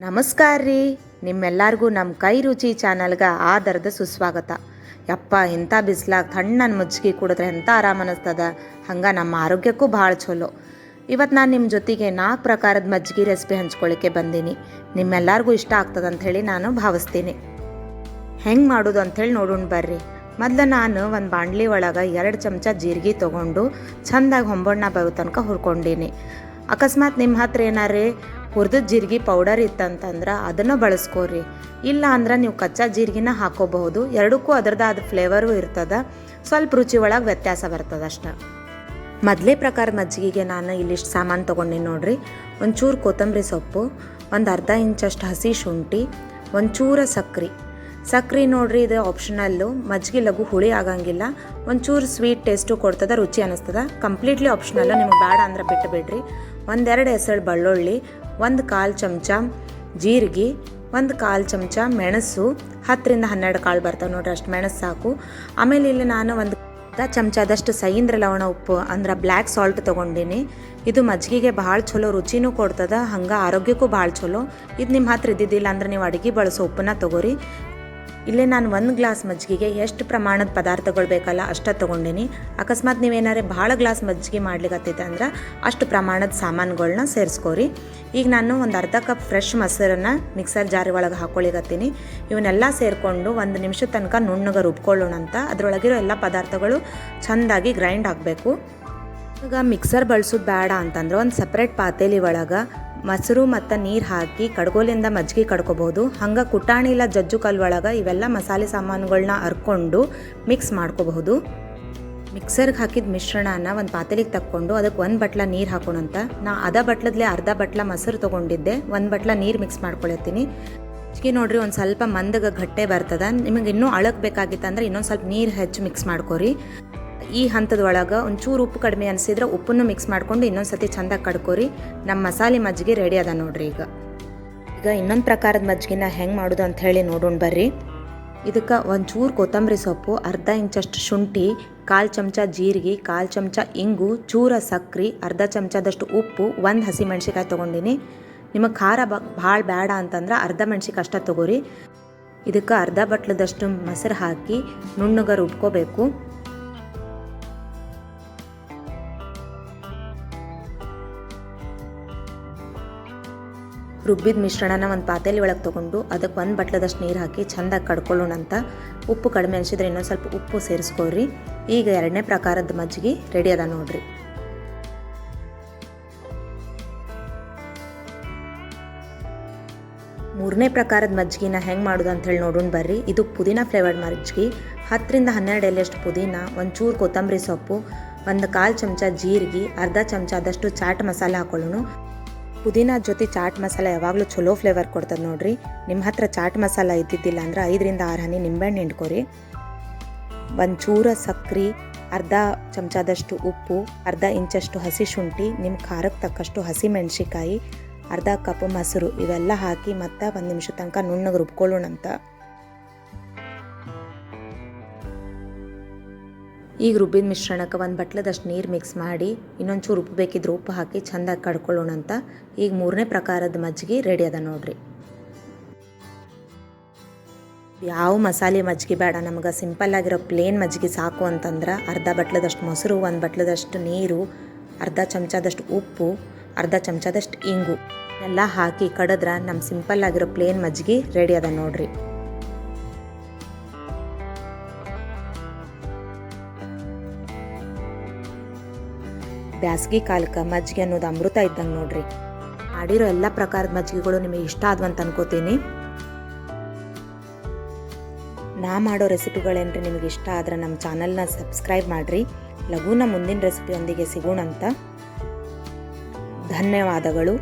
ನಮಸ್ಕಾರ ರೀ. ನಿಮ್ಮೆಲ್ಲರಿಗೂ ನಮ್ಮ ಕೈ ರುಚಿ ಚಾನಲ್ಗೆ ಆಧಾರದ ಸುಸ್ವಾಗತ. ಯಪ್ಪ, ಇಂಥ ಬಿಸ್ಲಾಗ ತಣ್ಣನ ಮಜ್ಜಿಗೆ ಕುಡಿದ್ರೆ ಎಂಥ ಆರಾಮ ಅನ್ನಿಸ್ತದ ಹಂಗೆ ನಮ್ಮ ಆರೋಗ್ಯಕ್ಕೂ ಭಾಳ ಚಲೋ ಇವತ್ತು ನಾನು ನಿಮ್ಮ ಜೊತೆಗೆ ನಾಲ್ಕು ಪ್ರಕಾರದ ಮಜ್ಜಿಗೆ ರೆಸಿಪಿ ಹಂಚ್ಕೊಳ್ಳಿಕ್ಕೆ ಬಂದೀನಿ. ನಿಮ್ಮೆಲ್ಲರಿಗೂ ಇಷ್ಟ ಆಗ್ತದೆ ಅಂಥೇಳಿ ನಾನು ಭಾವಿಸ್ತೀನಿ. ಹೆಂಗೆ ಮಾಡೋದು ಅಂಥೇಳಿ ನೋಡೋಣ ಬರ್ರಿ. ಮೊದಲು ನಾನು ಒಂದು ಬಾಂಡ್ಲಿ ಒಳಗೆ ಎರಡು ಚಮಚ ಜೀರಿಗೆ ತೊಗೊಂಡು, ಚೆಂದಾಗಿ ಹೊಂಬಣ್ಣ ಬರೋ ತನಕ ಹುರ್ಕೊಂಡೀನಿ. ಅಕಸ್ಮಾತ್ ನಿಮ್ಮ ಹತ್ರ ಏನಾರೇ ಹುರಿದ ಜೀರಿಗೆ ಪೌಡರ್ ಇತ್ತಂತಂದ್ರೆ ಅದನ್ನು ಬಳಸ್ಕೋರಿ. ಇಲ್ಲ ಅಂದ್ರೆ ನೀವು ಕಚ್ಚಾ ಜೀರಿಗೆನ ಹಾಕೋಬಹುದು. ಎರಡಕ್ಕೂ ಅದರದಾದ ಫ್ಲೇವರು ಇರ್ತದ. ಸ್ವಲ್ಪ ರುಚಿ ಒಳಗೆ ವ್ಯತ್ಯಾಸ ಬರ್ತದ ಅಷ್ಟೆ. ಮೊದಲೇ ಪ್ರಕಾರ ಮಜ್ಜಿಗೆಗೆ ನಾನು ಇಲ್ಲಿಷ್ಟು ಸಾಮಾನು ತೊಗೊಂಡಿನಿ ನೋಡ್ರಿ. ಒಂಚೂರು ಕೊತ್ತಂಬರಿ ಸೊಪ್ಪು, ಒಂದು ಅರ್ಧ ಇಂಚಷ್ಟು ಹಸಿ ಶುಂಠಿ, ಒಂಚೂರ ಸಕ್ರೆ. ಸಕ್ರೆ ನೋಡ್ರಿ ಇದು ಆಪ್ಷನಲ್ಲು ಮಜ್ಜಿಗೆ ಲಘು ಹುಳಿ ಆಗಂಗಿಲ್ಲ. ಒಂಚೂರು ಸ್ವೀಟ್ ಟೇಸ್ಟು ಕೊಡ್ತದ, ರುಚಿ ಅನ್ನಿಸ್ತದ ಕಂಪ್ಲೀಟ್ಲಿ ಆಪ್ಷನಲ್ಲ ನಿಮ್ಗೆ ಬೇಡ ಅಂದ್ರೆ ಬಿಟ್ಟು ಬಿಡ್ರಿ ಒಂದೆರಡು ಎಸಳು ಬೆಳ್ಳುಳ್ಳಿ, ಒಂದು ಕಾಲು ಚಮಚ ಜೀರಿಗೆ, ಒಂದು ಕಾಲು ಚಮಚ ಮೆಣಸು, ಹತ್ತರಿಂದ ಹನ್ನೆರಡು ಕಾಳು ಬರ್ತಾವೆ ನೋಡ್ರಿ ಅಷ್ಟು ಮೆಣಸು ಸಾಕು. ಆಮೇಲೆ ಇಲ್ಲಿ ನಾನು ಒಂದು ಅರ್ಧ ಚಮಚದಷ್ಟು ಸೈಂದ್ರ ಲವಣ ಉಪ್ಪು, ಅಂದ್ರೆ ಬ್ಲ್ಯಾಕ್ ಸಾಲ್ಟ್ ತೊಗೊಂಡಿನಿ. ಇದು ಮಜ್ಜಿಗೆಗೆ ಭಾಳ ಚಲೋ ರುಚಿನೂ ಕೊಡ್ತದ, ಹಂಗೆ ಆರೋಗ್ಯಕ್ಕೂ ಭಾಳ ಚಲೋ ಇದು ನಿಮ್ಮ ಹತ್ರ ಇದ್ದಿದ್ದಿಲ್ಲ ಅಂದ್ರೆ ನೀವು ಅಡುಗೆ ಬಳಸೋ ಉಪ್ಪನ್ನ ತೊಗೋರಿ. ಇಲ್ಲೇ ನಾನು ಒಂದು ಗ್ಲಾಸ್ ಮಜ್ಜಿಗೆಗೆ ಎಷ್ಟು ಪ್ರಮಾಣದ ಪದಾರ್ಥಗಳು ಬೇಕಲ್ಲ ಅಷ್ಟ ತೊಗೊಂಡಿನಿ. ಅಕಸ್ಮಾತ್ ನೀವೇನಾರೆ ಭಾಳ ಗ್ಲಾಸ್ ಮಜ್ಜಿಗೆ ಮಾಡ್ಲಿಕ್ಕತ್ತೈತೆ ಅಂದ್ರೆ ಅಷ್ಟು ಪ್ರಮಾಣದ ಸಾಮಾನುಗಳನ್ನ ಸೇರಿಸ್ಕೋರಿ. ಈಗ ನಾನು ಒಂದು ಅರ್ಧ ಕಪ್ ಫ್ರೆಶ್ ಮೊಸರನ್ನು ಮಿಕ್ಸರ್ ಜಾರಿ ಒಳಗೆ ಹಾಕ್ಕೊಳಿಗತ್ತೀನಿ ಇವನ್ನೆಲ್ಲ ಸೇರಿಕೊಂಡು ಒಂದು ನಿಮಿಷದ ತನಕ ನುಣ್ಣಗೆ ರುಬ್ಕೊಳ್ಳೋಣ ಅಂತ. ಅದರೊಳಗಿರೋ ಎಲ್ಲ ಪದಾರ್ಥಗಳು ಚೆಂದಾಗಿ ಗ್ರೈಂಡ್ ಆಗಬೇಕು. ಈಗ ಮಿಕ್ಸರ್ ಬಳಸೋದು ಬೇಡ ಅಂತಂದ್ರೆ ಒಂದು ಸಪ್ರೇಟ್ ಪಾತೇಲಿ ಒಳಗೆ ಮೊಸರು ಮತ್ತು ನೀರು ಹಾಕಿ ಕಡ್ಗೋಲಿಂದ ಮಜ್ಜಿಗೆ ಕಡ್ಕೋಬೋದು ಹಂಗೆ ಕುಟಾಣಿ ಇಲ್ಲ ಜಜ್ಜು ಒಳಗೆ ಇವೆಲ್ಲ ಮಸಾಲೆ ಸಾಮಾನುಗಳನ್ನ ಹರ್ಕೊಂಡು ಮಿಕ್ಸ್ ಮಾಡ್ಕೋಬಹುದು. ಮಿಕ್ಸರ್ಗೆ ಹಾಕಿದ ಮಿಶ್ರಣನ ಒಂದು ಪಾತ್ರೆಗೆ ತಕ್ಕೊಂಡು ಅದಕ್ಕೆ ಒಂದು ಬಟ್ಲ ನೀರು ಹಾಕೋಣಂತ ನಾ ಅದ ಬಟ್ಲದ್ಲೆ ಅರ್ಧ ಬಟ್ಲ ಮೊಸರು ತೊಗೊಂಡಿದ್ದೆ. ಒಂದು ಬಟ್ಲ ನೀರು ಮಿಕ್ಸ್ ಮಾಡ್ಕೊಳತ್ತೀನಿ. ಮಜ್ಜಿಗೆ ನೋಡ್ರಿ ಒಂದು ಸ್ವಲ್ಪ ಮಂದಗ ಗಟ್ಟೆ ಬರ್ತದೆ. ನಿಮಗೆ ಇನ್ನೂ ಅಳಕ್ಕೆ ಬೇಕಾಗಿತ್ತಂದ್ರೆ ಇನ್ನೊಂದು ಸ್ವಲ್ಪ ನೀರು ಹೆಚ್ಚು ಮಿಕ್ಸ್ ಮಾಡ್ಕೊರಿ. ಈ ಹಂತದೊಳಗೆ ಒಂಚೂರು ಉಪ್ಪು ಕಡಿಮೆ ಅನಿಸಿದ್ರೆ ಉಪ್ಪನ್ನು ಮಿಕ್ಸ್ ಮಾಡ್ಕೊಂಡು ಇನ್ನೊಂದು ಸತಿ ಚಂದಾಗಿ ಕಡ್ಕೋರಿ. ನಮ್ಮ ಮಸಾಲೆ ಮಜ್ಜಿಗೆ ರೆಡಿ ಅದ ನೋಡ್ರಿ ಈಗ. ಈಗ ಇನ್ನೊಂದು ಪ್ರಕಾರದ ಮಜ್ಜಿಗೆನ ಹೆಂಗೆ ಮಾಡೋದು ಅಂತ ಹೇಳಿ ನೋಡೋಣ ಬರ್ರಿ. ಇದಕ್ಕೆ ಒಂಚೂರು ಕೊತ್ತಂಬರಿ ಸೊಪ್ಪು, ಅರ್ಧ ಇಂಚಷ್ಟು ಶುಂಠಿ, ಕಾಲು ಚಮಚ ಜೀರಿಗೆ, ಕಾಲು ಚಮಚ ಇಂಗು, ಚೂರ ಸಕ್ರೆ, ಅರ್ಧ ಚಮಚದಷ್ಟು ಉಪ್ಪು, ಒಂದು ಹಸಿ ಮೆಣ್ಸಿಕಾಯಿ ತೊಗೊಂಡಿನಿ. ನಿಮಗೆ ಖಾರ ಬ, ಭಾಳ ಬೇಡ ಅಂತಂದ್ರೆ ಅರ್ಧ ಮೆಣ್ಸಿಕಾಯಿ ಅಷ್ಟೇ ತೊಗೋರಿ. ಇದಕ್ಕೆ ಅರ್ಧ ಬಟ್ಲದಷ್ಟು ಮೊಸರು ಹಾಕಿ ನುಣ್ಣಗೆ ರುಬ್ಕೋಬೇಕು. ರುಬ್ಬಿದ ಮಿಶ್ರಣನ ಒಂದು ಪಾತೇಲಿ ಒಳಗೆ ತೊಗೊಂಡು ಅದಕ್ಕೆ ಒಂದು ಬಟ್ಲದಷ್ಟು ನೀರು ಹಾಕಿ ಚೆಂದಾಗಿ ಕಡ್ಕೊಳ್ಳೋಣ ಅಂತ. ಉಪ್ಪು ಕಡಿಮೆ ಅನಿಸಿದ್ರೆ ಇನ್ನೊಂದು ಸ್ವಲ್ಪ ಉಪ್ಪು ಸೇರಿಸ್ಕೊಳ್ರಿ. ಈಗ ಎರಡನೇ ಪ್ರಕಾರದ ಮಜ್ಜಿಗೆ ರೆಡಿ ಅದ ನೋಡ್ರಿ. ಮೂರನೇ ಪ್ರಕಾರದ ಮಜ್ಜಿಗೆನ ಹೆಂಗೆ ಮಾಡೋದು ಅಂತ ಹೇಳಿ ನೋಡೋಣ ಬರ್ರಿ. ಇದು ಪುದೀನ ಫ್ಲೇವರ್ಡ್ ಮಜ್ಜಿಗೆ. ಹತ್ತರಿಂದ ಹನ್ನೆರಡು ಎಲೆಯಷ್ಟು ಪುದೀನ, ಒಂಚೂರು ಕೊತ್ತಂಬರಿ ಸೊಪ್ಪು, ಒಂದು ಕಾಲು ಚಮಚ ಜೀರಿಗೆ, ಅರ್ಧ ಚಮಚದಷ್ಟು ಚಾಟ್ ಮಸಾಲೆ ಹಾಕೊಳ್ಳೋಣ. ಪುದೀನ ಜೊತೆ ಚಾಟ್ ಮಸಾಲ ಯಾವಾಗಲೂ ಚಲೋ ಫ್ಲೇವರ್ ಕೊಡ್ತದೆ ನೋಡ್ರಿ. ನಿಮ್ಮ ಹತ್ರ ಚಾಟ್ ಮಸಾಲ ಇದ್ದಿದ್ದಿಲ್ಲ ಅಂದ್ರೆ ಐದರಿಂದ ಆರು ಹನಿ ನಿಂಬೆಹಣ್ಣು ಹಿಂಡ್ಕೊರಿ. ಒಂದು ಚೂರ ಸಕ್ರೆ, ಅರ್ಧ ಚಮಚದಷ್ಟು ಉಪ್ಪು, ಅರ್ಧ ಇಂಚಷ್ಟು ಹಸಿ ಶುಂಠಿ ನಿಮ್ಮ ಖಾರಕ್ಕೆ ತಕ್ಕಷ್ಟು ಹಸಿ ಮೆಣಸಿಕಾಯಿ ಅರ್ಧ ಕಪ್ ಮೊಸರು ಇವೆಲ್ಲ ಹಾಕಿ ಮತ್ತೆ ಒಂದು ನಿಮಿಷ ತನಕ ನುಣ್ಣಗೆ ರುಬ್ಕೊಳ್ಳೋಣಂತ. ಈಗ ರುಬ್ಬಿದ ಮಿಶ್ರಣಕ್ಕೆ ಒಂದು ಬಟ್ಲದಷ್ಟು ನೀರು ಮಿಕ್ಸ್ ಮಾಡಿ, ಇನ್ನೊಂಚೂರು ಉಪ್ಪು ಬೇಕಿದ್ರೆ ಉಪ್ಪು ಹಾಕಿ ಚೆಂದಾಗಿ ಕಡ್ಕೊಳ್ಳೋಣ ಅಂತ. ಈಗ ಮೂರನೇ ಪ್ರಕಾರದ ಮಜ್ಜಿಗೆ ರೆಡಿ ಅದ ನೋಡ್ರಿ. ಯಾವ ಮಸಾಲೆ ಮಜ್ಜಿಗೆ ಬೇಡ, ನಮಗೆ ಸಿಂಪಲ್ ಆಗಿರೋ ಪ್ಲೇನ್ ಮಜ್ಜಿಗೆ ಸಾಕು ಅಂತಂದ್ರೆ ಅರ್ಧ ಬಟ್ಲದಷ್ಟು ಮೊಸರು, ಒಂದು ಬಟ್ಲದಷ್ಟು ನೀರು, ಅರ್ಧ ಚಮಚದಷ್ಟು ಉಪ್ಪು, ಅರ್ಧ ಚಮಚದಷ್ಟು ಇಂಗು. ಎಲ್ಲ ಹಾಕಿ ಕಡದ್ರೆ ನಮ್ಮ ಸಿಂಪಲ್ ಆಗಿರೋ ಪ್ಲೇನ್ ಮಜ್ಜಿಗೆ ರೆಡಿ ಅದ ನೋಡ್ರಿ. ಬ್ಯಾಸ್ಗಿ ಕಾಲಕ್ಕೆ ಮಜ್ಜಿಗೆ ಅನ್ನೋದು ಅಮೃತ ಇದ್ದಂಗೆ ನೋಡ್ರಿ. ಮಾಡಿರೋ ಎಲ್ಲ ಪ್ರಕಾರದ ಮಜ್ಜಿಗೆಗಳು ನಿಮಗೆ ಇಷ್ಟ ಆದ್ವಂತ ಅನ್ಕೋತೀನಿ. ನಾ ಮಾಡೋ ರೆಸಿಪಿಗಳೇನ್ರಿ ನಿಮಗೆ ಇಷ್ಟ ಆದ್ರೆ ನಮ್ಮ ಚಾನಲ್ನ ಸಬ್ಸ್ಕ್ರೈಬ್ ಮಾಡಿರಿ. ಲಘುನ ಮುಂದಿನ ರೆಸಿಪಿಯೊಂದಿಗೆ ಸಿಗೋಣಂತ. ಧನ್ಯವಾದಗಳು.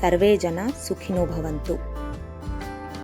ಸರ್ವೇ ಜನ ಸುಖಿನೋ ಭವಂತು.